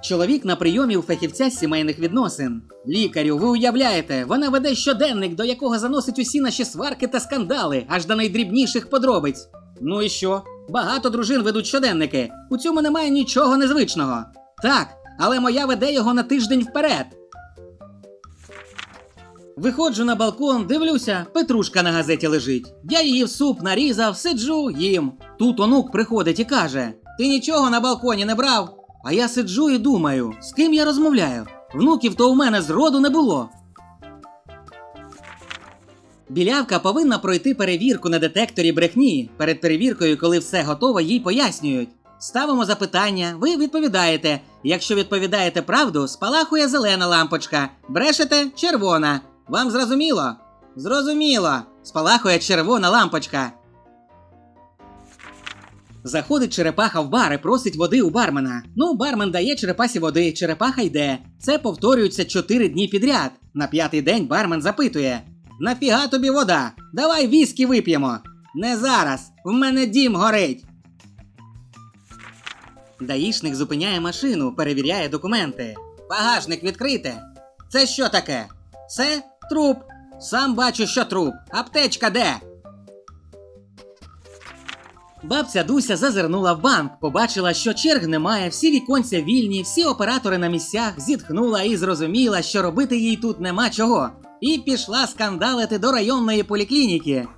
Чоловік на прийомі у фахівця сімейних відносин. Лікарю, ви уявляєте, вона веде щоденник, до якого заносить усі наші сварки та скандали, аж до найдрібніших подробиць. Ну і що? Багато дружин ведуть щоденники. У цьому немає нічого незвичного. Так, але моя веде його на тиждень вперед. Виходжу на балкон, дивлюся, петрушка на газеті лежить. Я її в суп нарізав, сиджу, їм. Тут онук приходить і каже: Ти нічого на балконі не брав? А я сиджу і думаю, з ким я розмовляю? Внуків то у мене зроду не було. Білявка повинна пройти перевірку на детекторі брехні. Перед перевіркою, коли все готово, їй пояснюють. Ставимо запитання, ви відповідаєте. Якщо відповідаєте правду, спалахує зелена лампочка, брешете червона. Вам зрозуміло? Зрозуміло. Спалахує червона лампочка. Заходить черепаха в бар і просить води у бармена. Ну, бармен дає черепасі води, черепаха йде. Це повторюється 4 дні підряд. На п'ятий день бармен запитує: Нафіга тобі вода? Давай віскі вип'ємо. Не зараз. В мене дім горить. Даїшник зупиняє машину, перевіряє документи. Багажник відкрите. Це що таке? Це труп. Сам бачу, що труп. Аптечка де? Бабця Дуся зазирнула в банк, побачила, що черг немає, всі віконця вільні, всі оператори на місцях, зітхнула і зрозуміла, що робити їй тут нема чого. І пішла скандалити до районної поліклініки.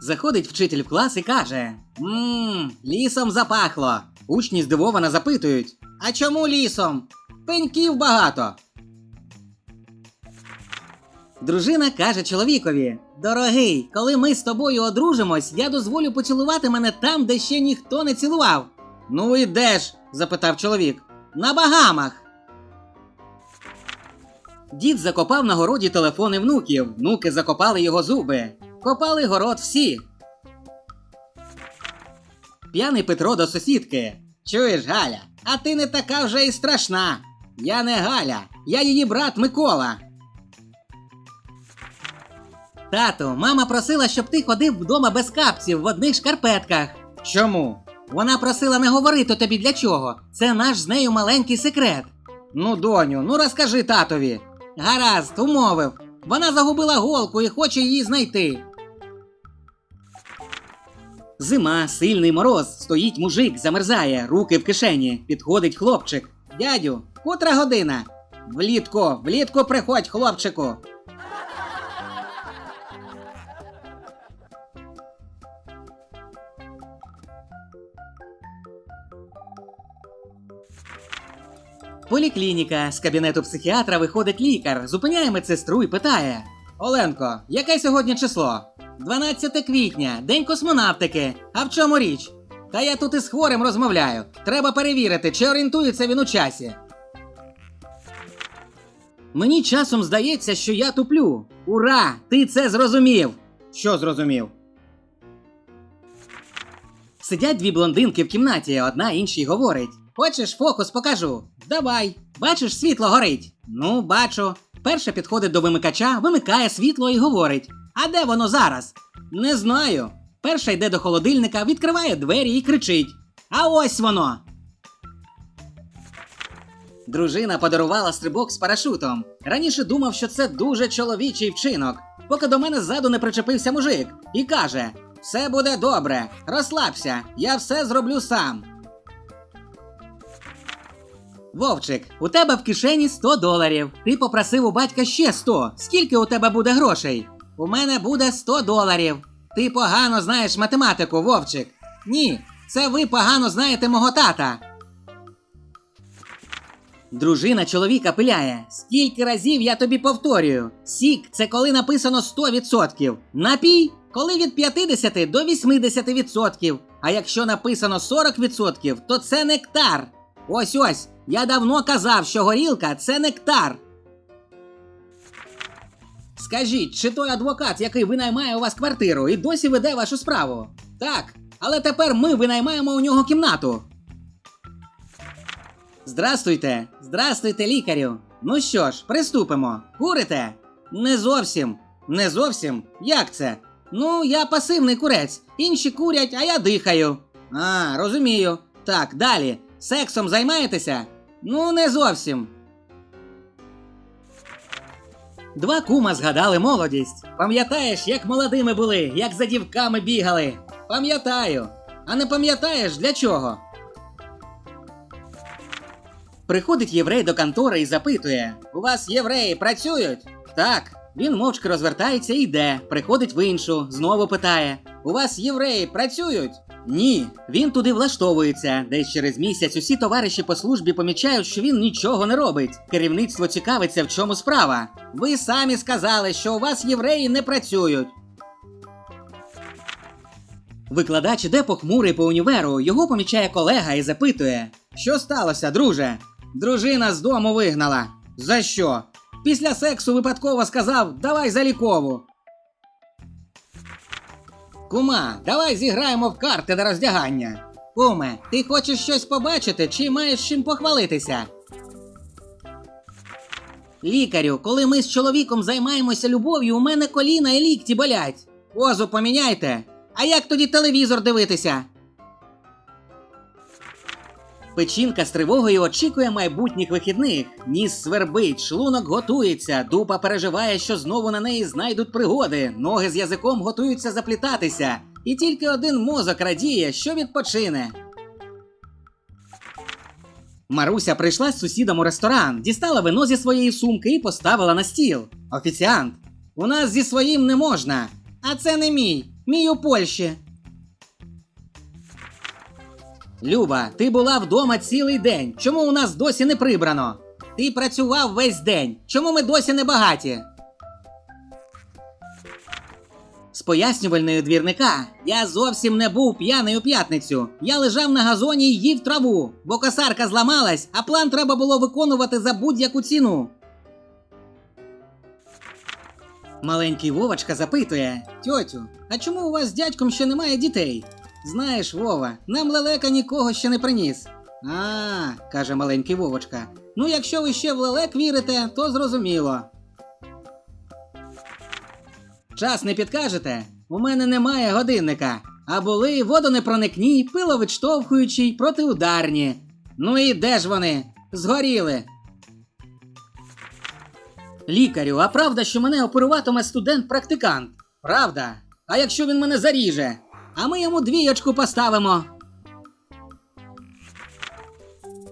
Заходить вчитель в клас і каже: Мм, лісом запахло. Учні здивовано запитують: А чому лісом? Пеньків багато. Дружина каже чоловікові: Дорогий, коли ми з тобою одружимось, я дозволю поцілувати мене там, де ще ніхто не цілував. Ну і де ж? запитав чоловік. На багамах. Дід закопав на городі телефони внуків. Внуки закопали його зуби. Копали город всі. П'яний Петро до сусідки. Чуєш, Галя, а ти не така вже і страшна. Я не Галя, я її брат Микола. Тату, мама просила, щоб ти ходив вдома без капців в одних шкарпетках. Чому? Вона просила не говорити тобі для чого. Це наш з нею маленький секрет. Ну, доню, ну розкажи татові. Гаразд, умовив. Вона загубила голку і хоче її знайти. Зима, сильний мороз. Стоїть мужик, замерзає, руки в кишені. Підходить хлопчик. Дядю, котра година? Влітку, влітку приходь, хлопчику. Поліклініка. З кабінету психіатра виходить лікар, зупиняє медсестру і питає: Оленко, яке сьогодні число? 12 квітня, день космонавтики. А в чому річ? Та я тут із хворим розмовляю. Треба перевірити, чи орієнтується він у часі. Мені часом здається, що я туплю. Ура! Ти це зрозумів! Що зрозумів? Сидять дві блондинки в кімнаті, одна іншій говорить: Хочеш фокус покажу? Давай. Бачиш, світло горить. Ну, бачу. Перша підходить до вимикача, вимикає світло і говорить: А де воно зараз? Не знаю. Перша йде до холодильника, відкриває двері і кричить: А ось воно. Дружина подарувала стрибок з парашутом. Раніше думав, що це дуже чоловічий вчинок, поки до мене ззаду не причепився мужик і каже: Все буде добре, розслабся, я все зроблю сам. Вовчик, у тебе в кишені 100 доларів. Ти попросив у батька ще 100. Скільки у тебе буде грошей? У мене буде 100 доларів. Ти погано знаєш математику, Вовчик. Ні, це ви погано знаєте мого тата. Дружина чоловіка пиляє. Скільки разів я тобі повторюю? Сік це коли написано 100%. Напій коли від 50 до 80%. А якщо написано 40%, то це нектар. Ось ось. Я давно казав, що горілка це нектар. Скажіть, чи той адвокат, який винаймає у вас квартиру, і досі веде вашу справу? Так, але тепер ми винаймаємо у нього кімнату. Здрастуйте, здрастуйте, лікарю. Ну що ж, приступимо. Курите? Не зовсім. Не зовсім? Як це? Ну, я пасивний курець. Інші курять, а я дихаю. А, розумію. Так, далі. Сексом займаєтеся? Ну, не зовсім. Два кума згадали молодість. Пам'ятаєш, як молодими були, як за дівками бігали? Пам'ятаю. А не пам'ятаєш для чого? Приходить єврей до контори і запитує: У вас євреї працюють? Так. Він мовчки розвертається і йде, приходить в іншу, знову питає: У вас євреї працюють? Ні. Він туди влаштовується. Десь через місяць усі товариші по службі помічають, що він нічого не робить. Керівництво цікавиться, в чому справа. Ви самі сказали, що у вас євреї не працюють. Викладач іде похмурий по універу, його помічає колега і запитує: Що сталося, друже? Дружина з дому вигнала. За що? Після сексу випадково сказав: Давай залікову. Кума, давай зіграємо в карти до роздягання. Куме, ти хочеш щось побачити чи маєш чим похвалитися? Лікарю, коли ми з чоловіком займаємося любов'ю, у мене коліна і лікті болять. Позу поміняйте. А як тоді телевізор дивитися? Печінка з тривогою очікує майбутніх вихідних. Ніс свербить, шлунок готується, дупа переживає, що знову на неї знайдуть пригоди, ноги з язиком готуються заплітатися, і тільки один мозок радіє, що відпочине. Маруся прийшла з сусідом у ресторан, дістала вино зі своєї сумки і поставила на стіл. Офіціант. У нас зі своїм не можна. А це не мій. Мій у Польщі. Люба, ти була вдома цілий день. Чому у нас досі не прибрано? Ти працював весь день. Чому ми досі не багаті? З пояснювальної двірника я зовсім не був п'яний у п'ятницю. Я лежав на газоні і їв траву, бо косарка зламалась, а план треба було виконувати за будь-яку ціну. Маленький Вовочка запитує: Тьотю, а чому у вас з дядьком ще немає дітей? Знаєш, Вова, нам лелека нікого ще не приніс. А, каже маленький Вовочка. Ну, якщо ви ще в лелек вірите, то зрозуміло. Час не підкажете? У мене немає годинника. А були водонепроникні, пиловідштовхуючі, протиударні. Ну і де ж вони? Згоріли. Лікарю, а правда, що мене оперуватиме студент-практикант? Правда. А якщо він мене заріже? А ми йому двієчку поставимо.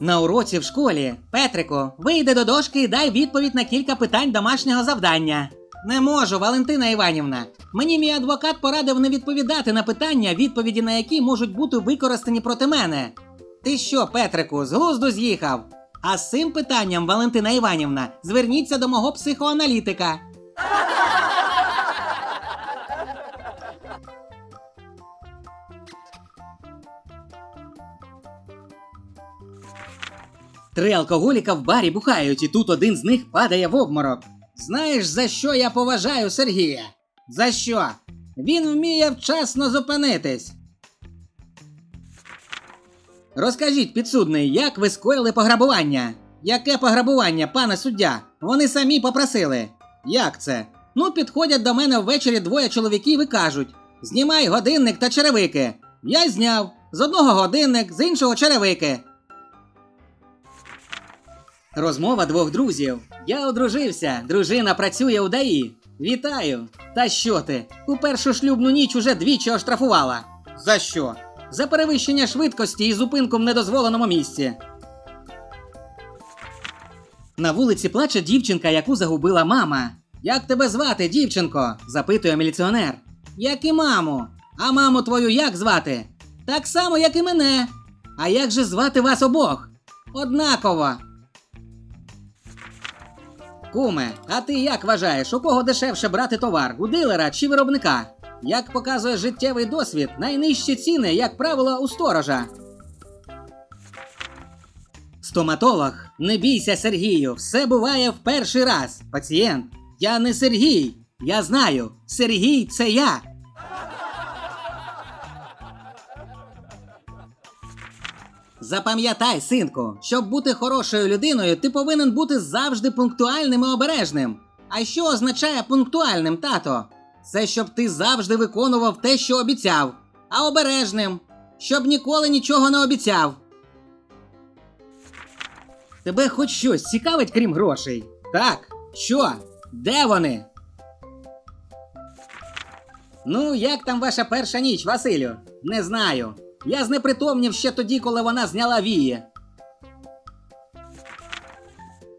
На уроці в школі Петрику, вийди до дошки і дай відповідь на кілька питань домашнього завдання. Не можу, Валентина Іванівна. Мені мій адвокат порадив не відповідати на питання, відповіді на які можуть бути використані проти мене. Ти що, Петрику, з глузду з'їхав? А з цим питанням, Валентина Іванівна, зверніться до мого психоаналітика. Три алкоголіка в барі бухають, і тут один з них падає в обморок. Знаєш, за що я поважаю Сергія? За що? Він вміє вчасно зупинитись. Розкажіть, підсудний, як ви скоїли пограбування? Яке пограбування, пане суддя? Вони самі попросили. Як це? Ну, підходять до мене ввечері двоє чоловіків і кажуть: знімай годинник та черевики. Я зняв. З одного годинник, з іншого черевики. Розмова двох друзів. Я одружився, дружина працює у ДАІ. Вітаю! Та що ти? У першу шлюбну ніч уже двічі оштрафувала. За що? За перевищення швидкості і зупинку в недозволеному місці. На вулиці плаче дівчинка, яку загубила мама. Як тебе звати, дівчинко? запитує міліціонер. Як і маму. А маму твою як звати? Так само, як і мене. А як же звати вас обох? Однаково. Куме, а ти як вважаєш, у кого дешевше брати товар, у дилера чи виробника? Як показує життєвий досвід, найнижчі ціни, як правило, у сторожа. Стоматолог, не бійся, Сергію, все буває в перший раз. Пацієнт, я не Сергій. Я знаю, Сергій це я. Запам'ятай, синку, щоб бути хорошою людиною, ти повинен бути завжди пунктуальним і обережним. А що означає пунктуальним, тато? Це щоб ти завжди виконував те, що обіцяв, а обережним, щоб ніколи нічого не обіцяв. Тебе хоч щось цікавить, крім грошей? Так, що? Де вони? Ну, як там ваша перша ніч, Василю? Не знаю. Я знепритомнів ще тоді, коли вона зняла вії.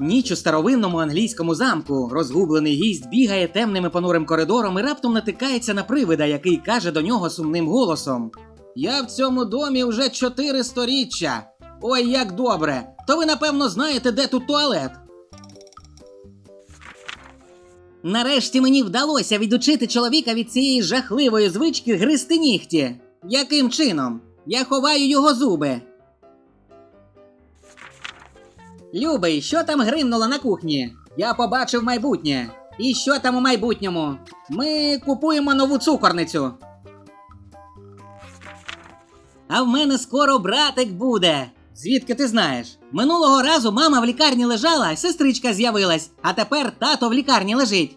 Ніч у старовинному англійському замку. Розгублений гість бігає темним і понурим коридором і раптом натикається на привида, який каже до нього сумним голосом: Я в цьому домі вже чотири сторіччя. Ой, як добре! То ви напевно знаєте, де тут туалет. Нарешті мені вдалося відучити чоловіка від цієї жахливої звички гризти нігті. Яким чином? Я ховаю його зуби. Любий, що там гримнуло на кухні? Я побачив майбутнє. І що там у майбутньому? Ми купуємо нову цукорницю. А в мене скоро братик буде. Звідки ти знаєш? Минулого разу мама в лікарні лежала, сестричка з'явилась, а тепер тато в лікарні лежить.